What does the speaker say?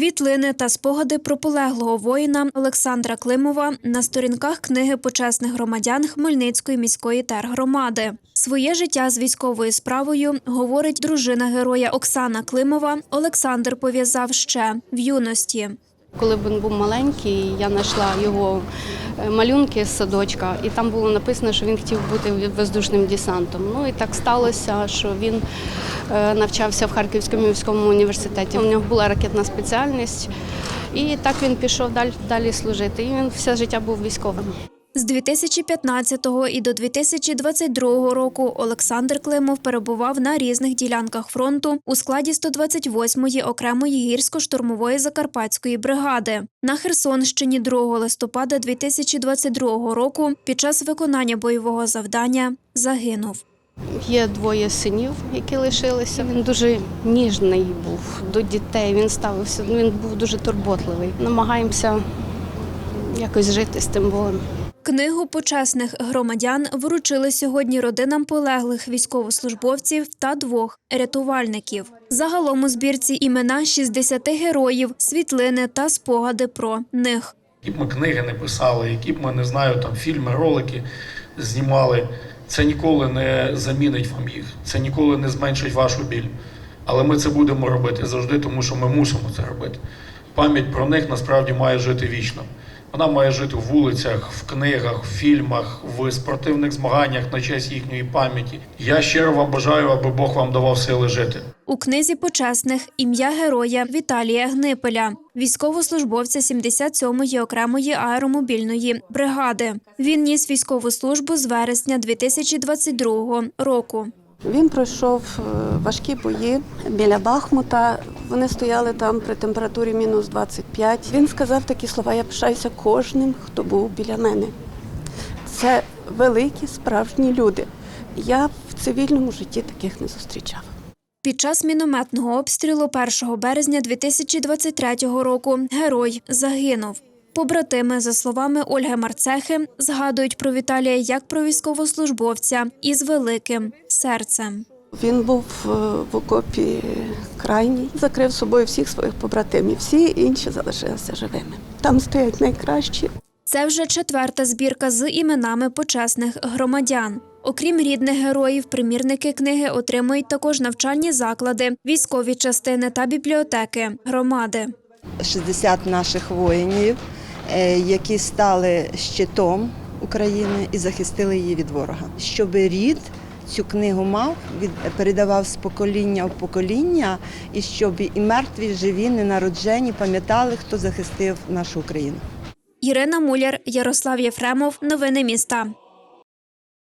Світлини та спогади про полеглого воїна Олександра Климова на сторінках книги почесних громадян Хмельницької міської тергромади. Своє життя з військовою справою говорить дружина героя Оксана Климова. Олександр пов'язав ще в юності. Коли він був маленький, я знайшла його е, малюнки з садочка, і там було написано, що він хотів бути воздушним десантом. Ну і так сталося, що він е, навчався в Харківському міському університеті. У нього була ракетна спеціальність, і так він пішов далі, далі служити. І він все життя був військовим. З 2015 і до 2022 року Олександр Климов перебував на різних ділянках фронту у складі 128-ї окремої гірсько-штурмової закарпатської бригади. На Херсонщині 2 листопада 2022 року під час виконання бойового завдання загинув. Є двоє синів, які лишилися. Він дуже ніжний був до дітей. Він ставився, ну, він був дуже турботливий. Намагаємося якось жити з тим болем. Книгу почесних громадян вручили сьогодні родинам полеглих військовослужбовців та двох рятувальників. Загалом у збірці імена 60 героїв, світлини та спогади про них. Які б ми книги не писали, які б ми не знаю, там фільми, ролики знімали, це ніколи не замінить вам їх, це ніколи не зменшить вашу біль. Але ми це будемо робити завжди, тому що ми мусимо це робити. Пам'ять про них насправді має жити вічно. Вона має жити в вулицях, в книгах, в фільмах, в спортивних змаганнях на честь їхньої пам'яті. Я щиро вам бажаю, аби Бог вам давав сили жити. У книзі почесних ім'я героя Віталія Гнипеля, військовослужбовця 77-ї окремої аеромобільної бригади. Він ніс військову службу з вересня 2022 року. Він пройшов е, важкі бої біля Бахмута. Вони стояли там при температурі мінус 25. Він сказав такі слова: я пишаюся кожним, хто був біля мене. Це великі справжні люди. Я в цивільному житті таких не зустрічав. Під час мінометного обстрілу 1 березня 2023 року герой загинув. Побратими, за словами Ольги Марцехи, згадують про Віталія як про військовослужбовця із великим серцем. Він був е, в окопі крайній, закрив собою всіх своїх побратимів. Всі інші залишилися живими. Там стоять найкращі. Це вже четверта збірка з іменами почесних громадян. Окрім рідних героїв, примірники книги отримують також навчальні заклади, військові частини та бібліотеки громади. 60 наших воїнів, е, які стали щитом України і захистили її від ворога. Щоб рід цю книгу мав, передавав з покоління в покоління, і щоб і мертві, і живі, ненароджені пам'ятали, хто захистив нашу Україну. Ірина Муляр, Ярослав Єфремов. Новини міста.